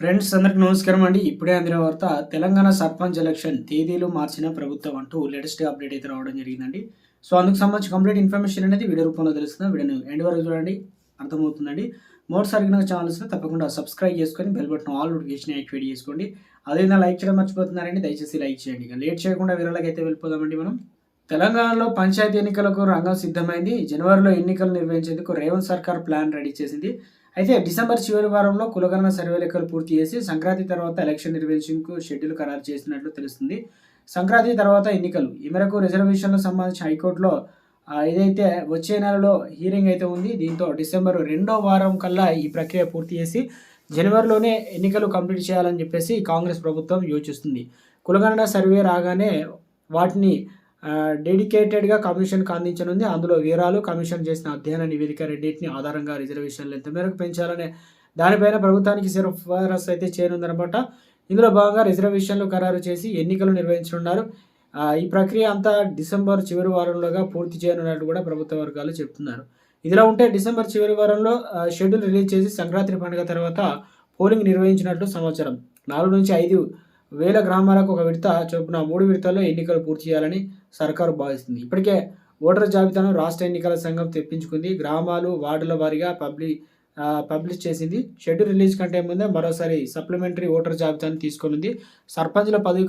Friends అందరికి నమస్కారం అండి. ఇప్పుడే అందిన వార్త తెలంగాణ సర్పంచ్ ఎలక్షన్ తేదీలు మార్చిన ప్రభుత్వం అంటూ లేటెస్ట్ అప్డేట్ అయితే రావడం జరిగిందండి. సో అందుకు సంబంధించి కంప్లీట్ ఇన్ఫర్మేషన్ అనేది వీడియో రూపంలో తెలుస్తుంది. వీడియోని ఎండ్ వరకు చూడండి. అర్థమవుతుందండి. మరోసారి సరిగిన ఛానల్స్ తప్పకుండా సబ్స్క్రైబ్ చేసుకొని bell button all notification activate చేసుకోండి. అదేవిధంగా లైక్ చేయడం మర్చిపోతున్నారండి. దయచేసి లైక్ చేయండి. ఇక లేట్ చేయకుండా వీరలకి అయితే వెళ్ళిపోదామండి మనం. తెలంగాణలో పంచాయతీ ఎన్నికలకు రంగం సిద్ధమైంది. జనవరిలో ఎన్నికలు నిర్వహించేందుకు రేవంత్ సర్కార్ ప్లాన్ రెడీ చేసింది. అయితే డిసెంబర్ చివరి వారంలో కులగణన సర్వే లెక్కలు పూర్తి చేసి సంక్రాంతి తర్వాత ఎలక్షన్ నిర్వహించేందుకు షెడ్యూల్ ఖరారు చేసినట్లు తెలుస్తుంది. సంక్రాంతి తర్వాత ఎన్నికలు. ఈ మేరకు రిజర్వేషన్లకు సంబంధించి హైకోర్టులో ఏదైతే వచ్చే నెలలో హీరింగ్ అయితే ఉంది దీంతో డిసెంబర్ రెండో వారం కల్లా ఈ ప్రక్రియ పూర్తి చేసి జనవరిలోనే ఎన్నికలు కంప్లీట్ చేయాలని చెప్పేసి కాంగ్రెస్ ప్రభుత్వం యోచిస్తుంది. కులగణన సర్వే రాగానే వాటిని డెడికేటెడ్గా కమిషన్కి అందించనుంది. అందులో వివరాలు కమిషన్ చేసిన అధ్యయన నివేదిక రెండింటిని ఆధారంగా రిజర్వేషన్లు ఎంత మేరకు పెంచాలనే దానిపైన ప్రభుత్వానికి సిఫారసు అయితే చేయనుందనమాట. ఇందులో భాగంగా రిజర్వేషన్లు ఖరారు చేసి ఎన్నికలు నిర్వహించనున్నారు. ఈ ప్రక్రియ అంతా డిసెంబర్ చివరి వారంలోగా పూర్తి చేయనున్నట్టు కూడా ప్రభుత్వ వర్గాలు చెప్తున్నారు. ఇదిలా ఉంటే డిసెంబర్ చివరి వారంలో షెడ్యూల్ రిలీజ్ చేసి సంక్రాంతి పండుగ తర్వాత పోలింగ్ నిర్వహించినట్లు సమాచారం. నాలుగు నుంచి ఐదు వేల గ్రామాలకు ఒక విడత చొప్పున మూడు విడతల్లో ఎన్నికలు పూర్తి చేయాలని సర్కారు భావిస్తుంది. ఇప్పటికే ఓటర్ జాబితాను రాష్ట్ర ఎన్నికల సంఘం తెప్పించుకుంది. గ్రామాలు వార్డుల వారీగా పబ్లి పబ్లిష్ చేసింది. షెడ్యూల్ రిలీజ్ కంటే ముందే మరోసారి సప్లిమెంటరీ ఓటర్ జాబితాను తీసుకొనింది. సర్పంచ్ల పదవి